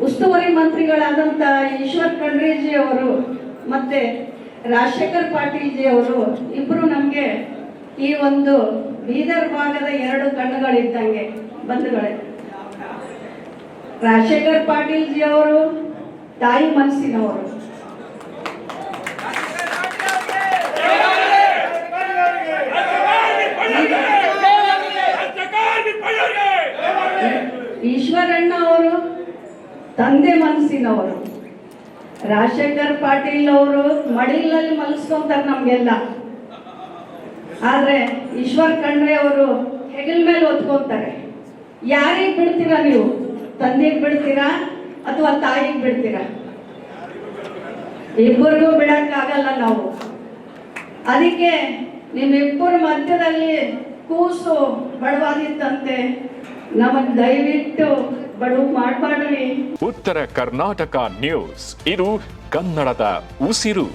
ಉಸ್ತುವಾರಿ ಮಂತ್ರಿಗಳಾದಂಥ ಈಶ್ವರ್ ಖಂಡ್ರೇಜಿ ಅವರು ಮತ್ತೆ ರಾಜಶೇಖರ್ ಪಾಟೀಲ್ಜಿ ಅವರು ಇಬ್ಬರು ನಮಗೆ ಈ ಒಂದು ಬೀದರ್ ಭಾಗದ ಎರಡು ಕಣ್ಣುಗಳಿದ್ದಂಗೆ ಬಂಧುಗಳೇ. ರಾಜಶೇಖರ್ ಪಾಟೀಲ್ಜಿ ಅವರು ತಾಯಿ ಮನಸ್ಸಿನವರು. ಈಶ್ವರಣ್ಣ ಅವರು ತಂದೆ ಮನಸ್ಸಿನವರು. ರಾಜಶೇಖರ್ ಪಾಟೀಲ್ ಅವರು ಮಡಿಲಲ್ಲಿ ಮಲಸ್ಕೊಂತಾರೆ ನಮ್ಗೆಲ್ಲ. ಆದ್ರೆ ಈಶ್ವರ್ ಖಂಡ್ರೆ ಅವರು ಹೆಗಲ್ ಮೇಲೆ ಒತ್ಕೊಂತಾರೆ ಯಾರಿಗೆ ಬಿಡ್ತೀರಾ ನೀವು? ತಂದೆಗೆ ಬಿಡ್ತೀರಾ ಅಥವಾ ತಾಯಿಗೆ ಬಿಡ್ತೀರಾ? ಇಬ್ಬರಿಗೂ ಬಿಡಕ್ಕಾಗಲ್ಲ ನಾವು. ಅದಕ್ಕೆ ನಿಮ್ಮಿಬ್ಬರ ಮಧ್ಯದಲ್ಲಿ ಕೂಸು ಬಡವಾಗಿತ್ತಂತೆ ನಮಗ್ ದಯವಿಟ್ಟು ಬಡವು ಮಾಡಬಾರ್ದು ಉತ್ತರ ಕರ್ನಾಟಕ ನ್ಯೂಸ್. ಇದು ಕನ್ನಡದ ಉಸಿರು.